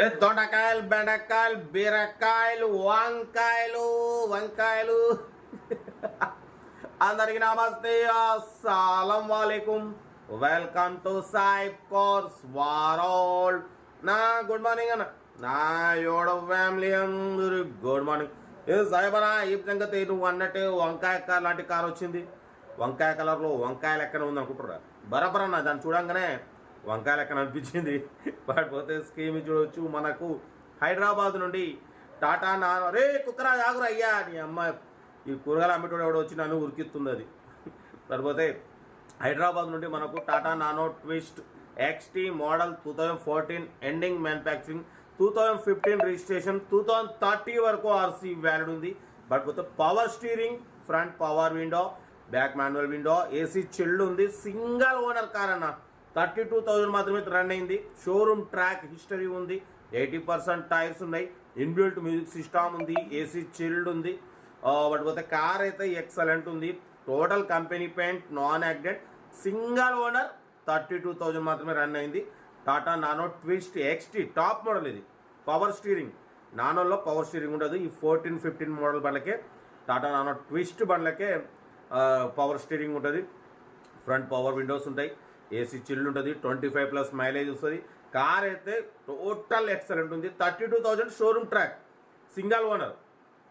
ఏ దొండకాయలు బెండకాయలు బీరకాయలు వంకాయలు వంకాయలు. అందరికి నమస్తే. అస్సలం వాలేకుం. వెల్కమ్ టు సాయి కోర్స్ వారోల్. నా గుడ్ మార్నింగ్ అన్న. నా యోడ ఫ్యామిలీ అందరు గుడ్ మార్నింగ్. ఏ సాయిబరా ఈ విధంగా నువ్వు అన్నట్టు వంకాయ కార్ లాంటి కార్ వచ్చింది. వంకాయ కలర్లో వంకాయలు ఎక్కడ ఉంది అనుకుంటారా బరాబర్ అన్న దాన్ని చూడంగానే వంకాయ లెక్కన అనిపించింది? పడిపోతే స్కీమ్ చూడవచ్చు మనకు హైదరాబాద్ నుండి టాటా నానో రే కుక్కరా ఆగురా అయ్యా నీ అమ్మ ఈ కూరగాయలు అమ్మేటోడు ఎవడో వచ్చి నన్ను ఉరికిస్తుంది అది. పడిపోతే హైదరాబాద్ నుండి మనకు Tata Nano Twist XT model two thousand fourteen ending manufacturing two thousand fifteen registration two thousand thirty వరకు ఆర్సీ వ్యాలిడ్ ఉంది. బట్ పోతే power steering front power window back manual window AC chilled ఉంది. సింగల్ ఓనర్ కార్ అన్న. Thirty two thousand మాత్రమే run అయింది. Showroom track history ఉంది. Eighty percent tyres ఉన్నాయి. Inbuilt music system ఉంది. ఏసీ చిల్డ్ ఉంది. బట్ పోతే కార్ అయితే ఎక్సలెంట్ ఉంది. Total company paint non యాక్డెడ్ single owner thirty two thousand మాత్రమే రన్ అయింది. Tata Nano Twist XT top model ఇది. Power steering. నానోలో పవర్ స్టీరింగ్ ఉండదు. ఈ ఫోర్టీన్ ఫిఫ్టీన్ మోడల్ బండ్లకే టాటా నానో ట్విస్ట్ బండ్లకే పవర్ స్టీరింగ్ ఉంటుంది. ఫ్రంట్ పవర్ విండోస్ ఉంటాయి. ఏసీ చిల్లు ఉంటుంది ట్వంటీ ఫైవ్ ప్లస్ మైలేజ్ వస్తుంది. కార్ అయితే టోటల్ ఎక్సలెంట్ ఉంది. Thirty two thousand showroom track single owner.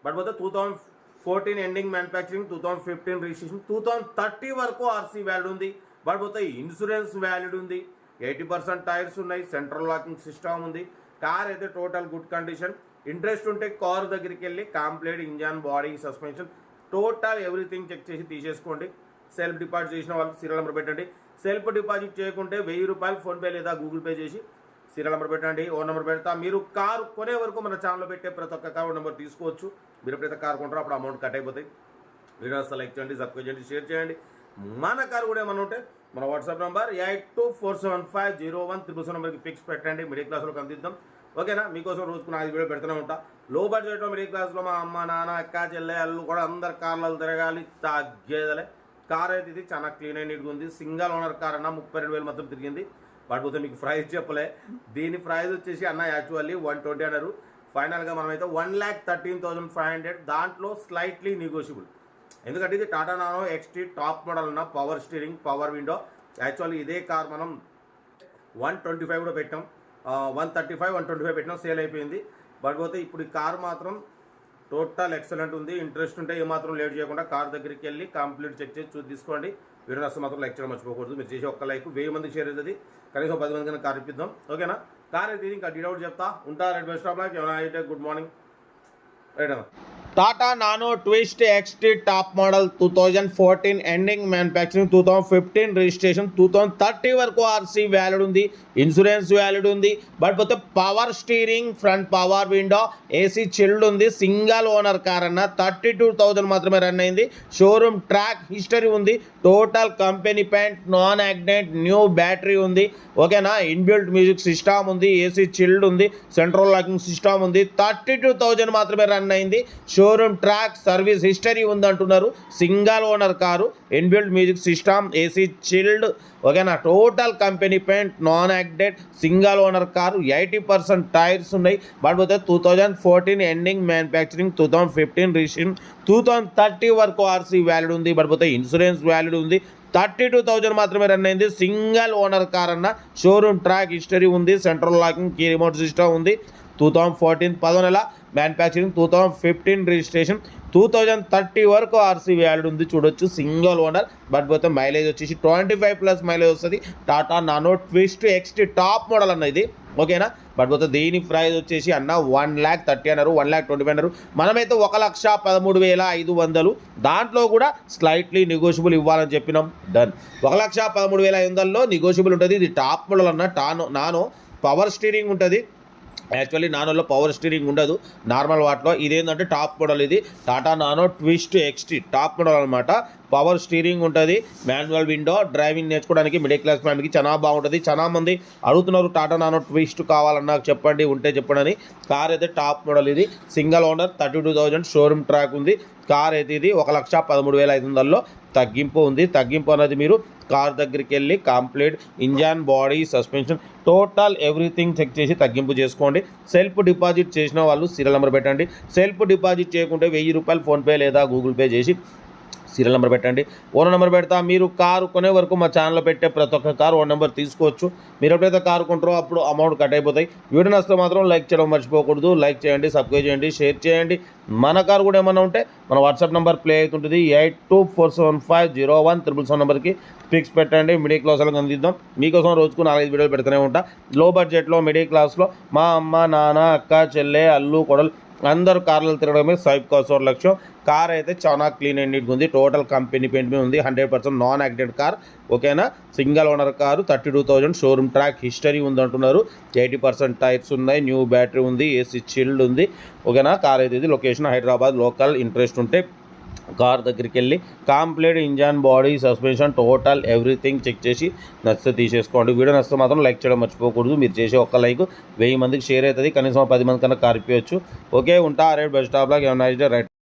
But పోతే two thousand fourteen ending manufacturing two thousand fifteen registration two thousand thirty వరకు RC valid ఉంది. But పోతే insurance valid ఉంది. Eighty percent tyres ఉన్నాయి. Central locking system ఉంది. Car అయితే total good condition. Interest ఉంటే car దగ్గరికి వెళ్ళి complete engine body suspension total everything check చేసి తీసేసుకోండి. సెల్ఫ్ డిపాజిట్ చేసిన వాళ్ళకి సీరియల్ నెంబర్ పెట్టండి. సెల్ఫ్ డిపాజిట్ చేయకుంటే వెయ్యి రూపాయలు ఫోన్పే లేదా గూగుల్ పే చేసి సీరియల్ నెంబర్ పెట్టండి ఓ నెంబర్ పెడతా. మీరు కారు కొనే వరకు మన ఛానల్లో పెట్టే ప్రతి ఒక్క కారు నెంబర్ తీసుకోవచ్చు. మీరు ఎప్పుడైతే కారు కొంటారో అప్పుడు అమౌంట్ కట్ అయిపోతాయి. వీడియో లైక్ చేయండి సబ్స్క్రైబ్ చేయండి షేర్ చేయండి. మన కారు కూడా ఏమన్నా ఉంటే మన WhatsApp number eight two four seven five zero one triple నెంబర్కి పిక్స్ పెట్టండి. మిడిల్ క్లాస్లో అందిద్దాం ఓకేనా? మీకోసం రోజుకు నాలుగు వీడియో పెడుతూనే ఉంటా. లో బడ్జెట్లో మిడిల్ క్లాస్లో మా అమ్మ నాన్న అక్క చెల్లె అల్లు కూడా అందరు కార్లలో తిరగాలి. తగ్గేదలే కార్ అయితే ఇది చాలా క్లీన్ అండ్ నీట్గా ఉంది. సింగల్ ఓనర్ కార్ అన్న ముప్పై రెండు వేలు మొత్తం తిరిగింది. బట్ పోతే మీకు ప్రైస్ చెప్పలే. దీని ప్రైస్ వచ్చేసి అన్న యాక్చువల్లీ వన్ ట్వంటీ అన్నారు. ఫైనల్గా మనమైతే one lakh thirteen thousand five hundred. దాంట్లో స్లైట్లీ నెగోషియబుల్ ఎందుకంటే ఇది Tata Nano XT top model ఉన్న power steering power window. Actually ఇదే కార్ మనం వన్ ట్వంటీ ఫైవ్ కూడా పెట్టాం. One thirty five one twenty five పెట్టినాం. సేల్ అయిపోయింది. బట్ పోతే ఇప్పుడు ఈ కార్ మాత్రం టోటల్ ఎక్సలెంట్ ఉంది. ఇంట్రెస్ట్ ఉంటే ఏమాత్రం లేట్ చేయకుండా కార్ దగ్గరికి వెళ్ళి కంప్లీట్ చెక్ చేసి చూసి తీసుకోండి. వీడియో నష్టం మాత్రం లైక్ చేయడం మర్చిపోకూడదు. మీరు చేసే ఒక్క లైక్ వెయ్యి మందికి షేర్ అవుతుంది కనీసం పది మందికి కార్ ఇప్పిద్దాం. ఓకేనా? కార్ అయితే ఇంకా డీడౌట్ చెప్తా. ఉంటా రెడ్ బస్ స్టాప్ లాగా ఏమైనా అయితే గుడ్ మార్నింగ్. రైట్ అమ్మా Tata Nano Twist XT top model two thousand fourteen ending manufacturing two thousand fifteen registration two thousand thirty వరకు ఆర్సీ వ్యాలిడ్ ఉంది ఇన్సూరెన్స్ వ్యాలిడ్ ఉంది. బట్ పోతే power steering front power window AC chilled ఉంది single owner car అన్న. Thirty two thousand మాత్రమే run అయింది. Showroom track history ఉంది. Total company paint non accident new battery ఉంది ఓకేనా ఇన్బిల్ట్ మ్యూజిక్ సిస్టమ్ ఉంది ఏసీ చిల్డ్ ఉంది సెంట్రల్ లాకింగ్ సిస్టమ్ ఉంది. థర్టీ టూ థౌజండ్ మాత్రమే రన్ అయింది. షోరూమ్ ట్రాక్ సర్వీస్ హిస్టరీ ఉంది అంటున్నారు single owner car inbuilt music system AC chilled ఓకేనా? Total company paint non యాక్డెడ్ single owner car eighty percent tyres ఉన్నాయి. But పోతే two thousand fourteen ending manufacturing two thousand fifteen రిషింగ్ two thousand thirty వరకు RC valid ఉంది. But పోతే insurance valid ఉంది. Thirty two thousand మాత్రమే run అయింది. Single owner car అన్న showroom track history ఉంది. Central locking key remote system ఉంది. Two thousand fourteen పదో నెల manufacturing two thousand fifteen registration two thousand thirty వరకు ఆర్సీ వ్యాల్యూ ఉంది. చూడొచ్చు సింగల్ ఓనర్ బట్ పోతే మైలేజ్ వచ్చేసి ట్వంటీ ఫైవ్ ప్లస్ మైలేజ్ వస్తుంది Tata Nano Twist XT top model అన్న ఇది. ఓకేనా బట్ పోతే దీని ప్రైస్ వచ్చేసి అన్న వన్ ల్యాక్ థర్టీ అన్నారు వన్ ల్యాక్ ట్వంటీ ఫైవ్ అన్నారు. మనమైతే ఒక లక్ష పదమూడు వేల ఐదు వందలు. దాంట్లో కూడా స్లైట్లీ నెగోషియబుల్ ఇవ్వాలని చెప్పినాం. డన్ ఒక లక్ష పదమూడు వేల ఐదు వందల్లో నెగోషియబుల్ ఉంటుంది. ఇది టాప్ మోడల్ అన్న. టానో నానో పవర్ స్టీరింగ్ ఉంటుంది. యాక్చువల్లీ నానోలో పవర్ స్టీరింగ్ ఉండదు. నార్మల్ వాటిలో ఇదేంటంటే టాప్ మోడల్ ఇది. Tata Nano Twist XT top model అనమాట పవర్ స్టీరింగ్ ఉంటుంది. మాన్యువల్ విండో డ్రైవింగ్ నేర్చుకోవడానికి మిడిల్ క్లాస్ ఫ్యామిలీకి చాలా బాగుంటుంది. చాలా మంది అడుగుతున్నారు టాటా నానో ట్విస్ట్ కావాలన్నా నాకు చెప్పండి ఉంటే చెప్పండి కార్ అయితే టాప్ మోడల్ ఇది. Single owner thirty two thousand showroom track ఉంది. కార్ అయితే ఇది ఒక లక్ష పదమూడు వేల ఐదు వందల్లో తగ్గింపు ఉంది. తగ్గింపు అనేది మీరు కార్ దగ్గరికి వెళ్ళి complete engine body suspension total everything check చేసి తగ్గింపు చేసుకోండి. సెల్ఫ్ డిపాజిట్ చేసిన వాళ్ళు సీరియల్ నెంబర్ పెట్టండి. సెల్ఫ్ డిపాజిట్ చేయకుంటే వెయ్యి రూపాయలు ఫోన్పే లేదా గూగుల్ పే చేసి సీరియల్ నెంబర్ పెట్టండి. ఓన్ నెంబర్ పెడతా. మీరు కారు కొనే వరకు మా ఛానల్లో పెట్టే ప్రతి ఒక్క కారు ఓన్ నెంబర్ తీసుకోవచ్చు. మీరు ఎప్పుడైతే కారు కొంటారో అప్పుడు అమౌంట్ కట్ అయిపోతాయి. వీడియో నచ్చితే మాత్రం లైక్ చేయడం మర్చిపోకూడదు. లైక్ చేయండి సబ్స్క్రైబ్ చేయండి షేర్ చేయండి. మన కారు కూడా ఏమైనా ఉంటే మన వాట్సాప్ నెంబర్ ప్లే అవుతుంటుంది. Eight two four seven five zero one triple seven నెంబర్కి పిక్స్ పెట్టండి. మిడిల్ క్లాస్ వాళ్ళకి అందిద్దాం. మీకోసం రోజుకు నాలుగైదు వీడియోలు పెడుతూనే ఉంటా. లో బడ్జెట్లో మిడిల్ క్లాస్లో మా అమ్మ నాన్న అక్క చెల్లె అల్లు కొడలు అందరూ కార్లు తిరగడమే స్వైప్ కోసం లక్ష్యం. కార్ అయితే చాలా క్లీన్ అండ్ నీట్గా ఉంది. టోటల్ కంపెనీ పెయింట్ మీద ఉంది. Hundred percent non accident car. ఓకేనా? Single owner car thirty two thousand. Showroom track history ఉంది అంటున్నారు. ఎయిటీ పర్సెంట్ టైర్స్ ఉన్నాయి. న్యూ బ్యాటరీ ఉంది. ఏసీ చిల్డ్ ఉంది. ఓకేనా? కార్ అయితే ఇది లొకేషన్ హైదరాబాద్ లోకల్ ఇంట్రెస్ట్ ఉంటే కార్ దగ్గరికి వెళ్ళి complete engine body suspension total everything check చేసి నచ్చితే తీసేసుకోండి. వీడియో నచ్చితే మాత్రం లైక్ చేయడం మర్చిపోకూడదు. మీరు చేసే ఒక్క లైక్ వెయ్యి మందికి షేర్ అవుతుంది. కనీసం పది మంది కన్నా కార్ ఓకే ఉంటా. రేట్ బస్ లాగా ఏమైనా రైట్